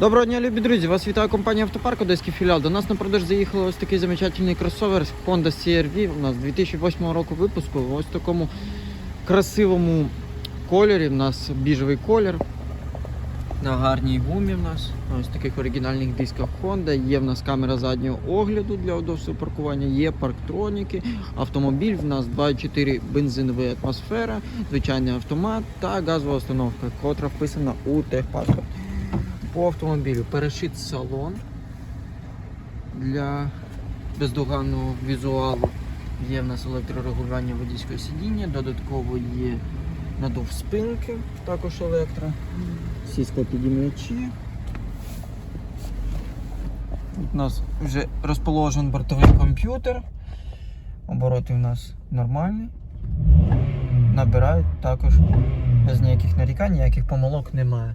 Доброго дня, любі друзі! Вас вітає компанія Автопарк, Одеський філіал. До нас на продаж заїхав ось такий замечательний кросовер Honda CR-V. У нас 2008 року випуску. В такому красивому кольорі. У нас біжевий колір. На гарній гумі в нас. Ось таких оригінальних дисках Honda. Є в нас камера заднього огляду для удобства паркування, є парктроніки. Автомобіль в нас 2.4 бензиновий атмосфера, звичайний автомат та газова установка, котра вписана у техпаспорт. По автомобілю перешит салон для бездоганного візуалу. Є в нас електрорегулювання водійського сидіння, додатково є надув спинки, також електро, всі склопідіймачі. У нас вже розположений бортовий комп'ютер. Обороти у нас нормальні. Набирають також без ніяких нарікань, ніяких помилок немає.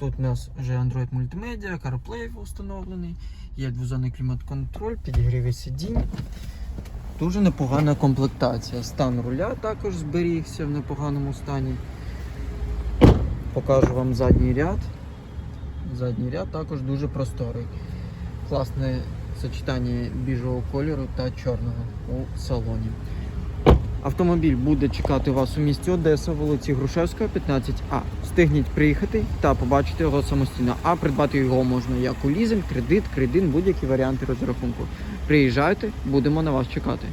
Тут у нас вже Android мультимедіа, CarPlay встановлений, є двозонний клімат-контроль, підігріві сидінь. Дуже непогана комплектація. Стан руля також зберігся в непоганому стані. Покажу вам задній ряд. Задній ряд також дуже просторий. Класне сочетання біжового кольору та чорного у салоні. Автомобіль буде чекати вас у місті Одеса, вулиці Грушевського, 15А. Встигніть приїхати та побачити його самостійно. А придбати його можна як у лізинг, кредит, кредит, будь-які варіанти розрахунку. Приїжджайте, будемо на вас чекати.